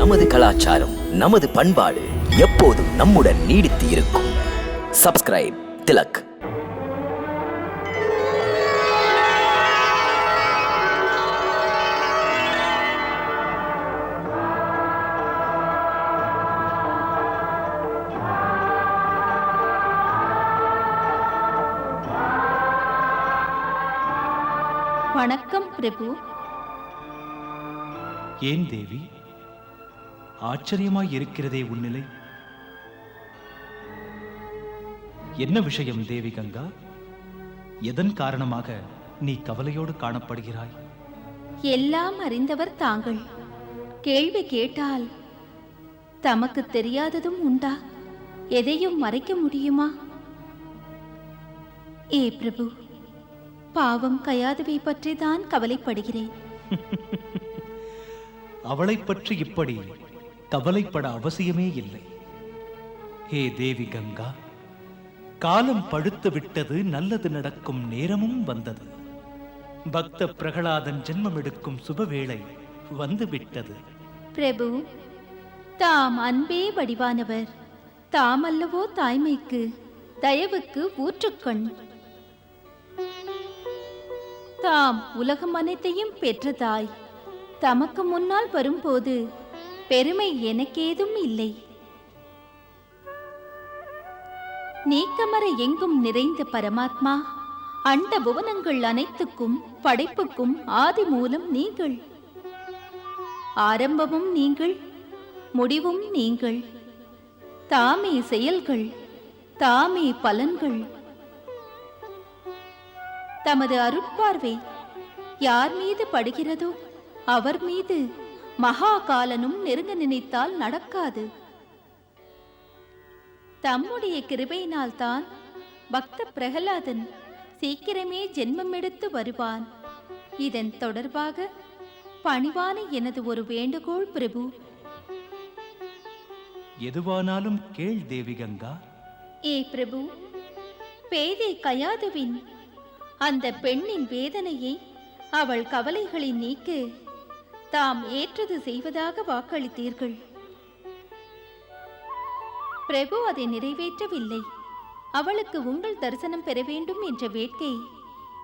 நமது கலாச்சாரம் நமது பண்பாடு எப்போதும் நம்முடன் நீடித்து இருக்கும். சப்ஸ்கிரைப் திலக். வணக்கம் பிரபு. ஏன் தேவி? ஆச்சரியமாய் இருக்கிறதே உன்னிலை. என்ன விஷயம் தேவி கங்கா? எதன் காரணமாக நீ கவலையோடு காணப்படுகிறாய்? எல்லாம் அறிந்தவர் தாங்கள். கேள்வி கேட்டால் தமக்கு தெரியாததும் உண்டா? எதையும் மறைக்க முடியுமா? ஏ பிரபு பாவம் கயாதுவை பற்றி தான் கவலைப்படுகிறேன். அவளைப் பற்றி இப்படி கவலைப்பட அவசியமே இல்லை. ஹே தேவி கங்கா காலம் பழுத்து விட்டது நல்லது நடக்கும் நேரமும் வந்தது. பக்த பிரகலாதன் ஜென்மம் எடுக்கும் சுபவேளை வந்து விட்டது பிரபு தாம் அன்பே வடிவானவர். தாம் அல்லவோ தாய்மைக்கு தயவுக்கு ஊற்றுக்கண். தாம் உலகம் அனைத்தையும் பெற்ற தாய் தமக்கு முன்னால் வரும்போது பெருமை எனக்கேதும் இல்லை. நீக்கமர எங்கும் நிறைந்த பரமாத்மா அண்ட புவனங்கள் அனைத்துக்கும் படைப்புக்கும் ஆதி மூலம் நீங்கள். ஆரம்பமும் நீங்கள் முடிவும் நீங்கள். தாமே செயல்கள் தாமே பலன்கள். தமது அருட்பார்வை யார் மீது படுகிறதோ அவர் மீது மகா காலனும் நெருங்க நினைத்தால் நடக்காது. தம்முடைய கிருபையினால் தான் பக்த பிரகலாதன் சீக்கிரமே ஜென்மம் எடுத்து வருவான். இதன் தொடர்பாக பணிவான எனது ஒரு வேண்டுகோள் பிரபு. எதுவானாலும் கேள் தேவி கங்கா. ஏ பிரபு பேதை கயாதுவின் அந்த பெண்ணின் வேதனையை அவள் கவலைகளை நீக்க. தாம் ஏற்றது செய்வதாக வாக்களித்தீர்கள். பிரபு அதை நிறைவேற்றவில்லை. அவளுக்கு உங்கள் தரிசனம் பெற வேண்டும் என்ற வேட்கை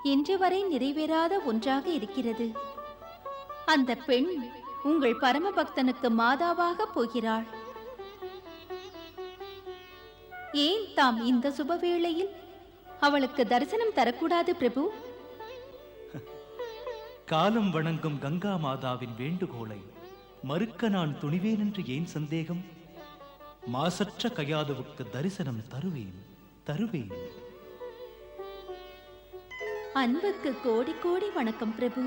இன்று வரை நிறைவேறாத ஒன்றாக இருக்கிறது. அந்த பெண் உங்கள் பரமபக்தனுக்கு மாதாவாக போகிறாள். ஏன் தாம் இந்த சுபவேளையில் அவளுக்கு தரிசனம் தரக்கூடாது பிரபு? காலம் வணங்கும் கங்கா மாதாவின் வேண்டுகோளை மறுக்க நான் துணிவேன் என்று ஏன் சந்தேகம்? மாசற்ற கயாதுவுக்கு தரிசனம் தருவேன் தருவேன். அன்புக்கு கோடி கோடி வணக்கம் பிரபு.